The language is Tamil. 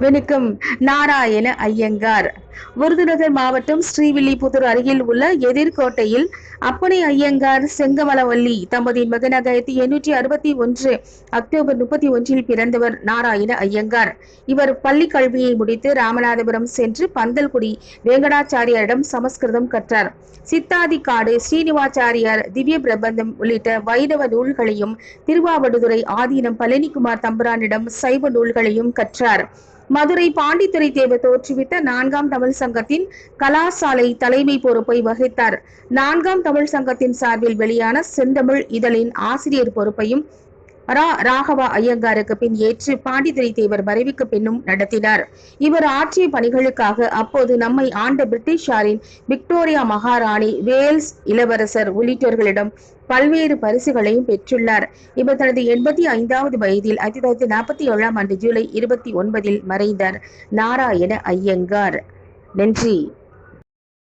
வணக்கம் நாராயண ஐயங்கார். விருதுநகர் மாவட்டம் ஸ்ரீவில்லிபுத்தூர் அருகில் உள்ள எதிர்கோட்டையில் அப்பனை ஐயங்கார் செங்கமலவல்லி தம்பதியின் மகனாக ஆயிரத்தி எண்ணூற்றி அறுபத்தி ஒன்று அக்டோபர் முப்பத்தி ஒன்றில் பிறந்தவர் நாராயண ஐயங்கார். இவர் பள்ளி கல்வியை முடித்து ராமநாதபுரம் சென்று பந்தல்குடி வேங்கடாச்சாரியாரிடம் சமஸ்கிருதம் கற்றார். சித்தாதிக்காடு ஸ்ரீனிவாச்சாரியார் திவ்ய பிரபந்தம் உள்ளிட்ட வைணவ நூல்களையும் திருவாவடுதுறை ஆதீனம் பழனிக்குமார் தம்புரானிடம் சைவ நூல்களையும் கற்றார். மதுரை பாண்டித்துறை தேவர் தோற்றுவித்த நான்காம் தமிழ் சங்கத்தின் கலாசாலை தலைமை பொறுப்பை வகித்தார். நான்காம் தமிழ் சங்கத்தின் சார்பில் வெளியான செந்தமிழ் இதழின் ஆசிரியர் பொறுப்பையும் ரா ராகவா ஐயங்காருக்கு பின் ஏற்று பாண்டித்துறை தேவர் மறைவுக்கு பின்னும் நடத்தினார். இவர் ஆற்றிய பணிகளுக்காக அப்போது நம்மை ஆண்ட பிரிட்டிஷாரின் விக்டோரியா மகாராணி வேல்ஸ் இளவரசர் உள்ளிட்டோர்களிடம் பல்வேறு பரிசுகளையும் பெற்றுள்ளார். இவர் தனது எண்பத்தி ஐந்தாவது வயதில் ஆயிரத்தி தொள்ளாயிரத்தி நாற்பத்தி ஏழாம் ஆண்டு ஜூலை இருபத்தி ஒன்பதில் மறைந்தார். நாராயண ஐயங்கார். நன்றி.